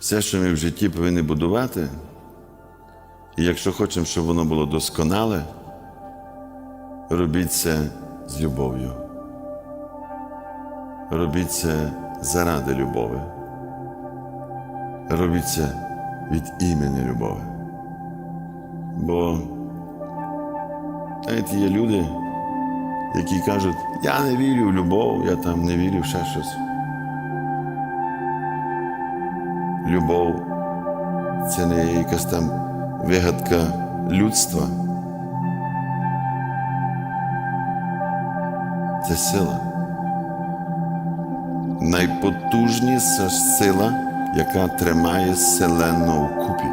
Все, що ми в житті повинні будувати, і якщо хочемо, щоб воно було досконале, робіть це з любов'ю. Робіть це заради любові. Робіть це від імені любові. Бо знаєте, є люди, які кажуть, я не вірю в любов, я там не вірю в ще щось. Любов це не якась там вигадка людства. Це сила. Найпотужніша сила, яка тримає селену вкупі.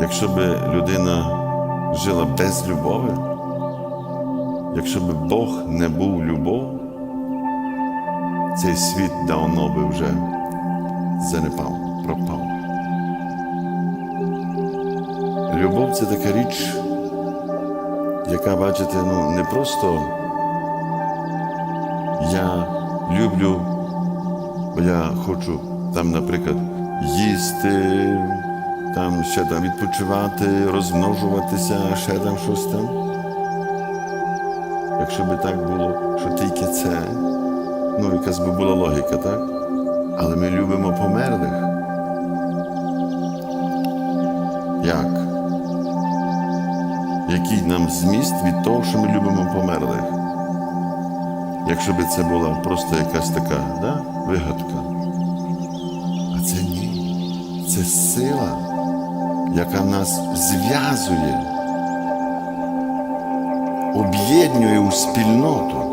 Якщо би людина жила без любові, якщо би Бог не був любов, цей світ давно би вже занепав, пропав. Любов це така річ, яка, бачите, ну, не просто я люблю, бо я хочу там, наприклад, їсти, там ще там відпочивати, розмножуватися, ще там щось там. Якщо би так було, що тільки це, ну, якась би була логіка, так? Але ми любимо померлих. Як? Який нам зміст від того, що ми любимо померлих? Якщо би це була просто якась така да, вигадка. А це ні. Це сила, яка нас зв'язує, об'єднує у спільноту.